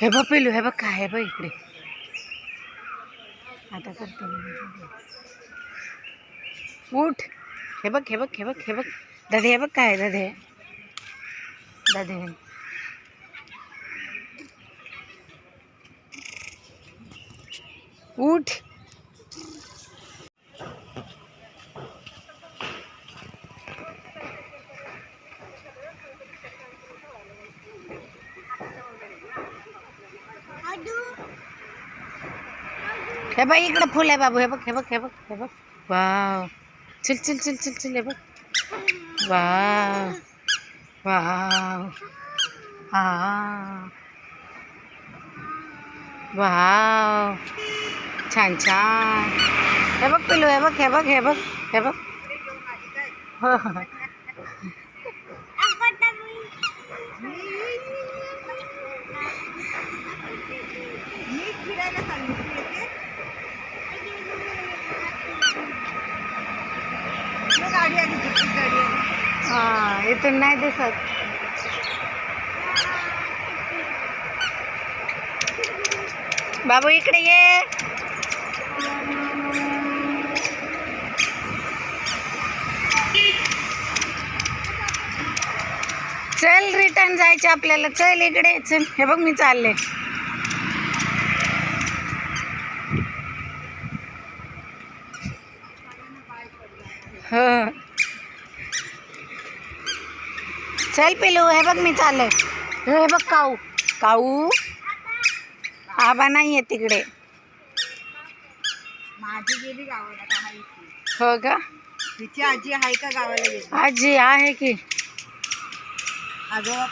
हे बघ पिलू हे बघ काय आहे बघ इकडे. आता करते उठ. हे बघ हे बघ हे बघ हे बघ. दादे हे बघ काय दादे. दादे. उठ. हे बघ इकडे फुल आहे बाबू हे बघ हे बघ हे बघ हे बघ. Wow. Chill chill chill chill chill हे बघ. वाव. वाव. हा वाव. छान छान. हे बघ पिलू हे बघ हे बघ हे बघ हे बघ. हो. हो. मी इथून नाही दिसत. बाबू इकडे ये. चल रिटर्न जायचे आपल्याला. चल इकडे चल हे बघ मी चालले. हो. चल पिलू हे बघ मी चालले हे बघ काऊ। काऊ? आबा नाही आहे तिकडे। माझी गेली गावाला कामाला हो का? तिची आजी आहे का गावाला गेली? आजी आहे की? आजोबा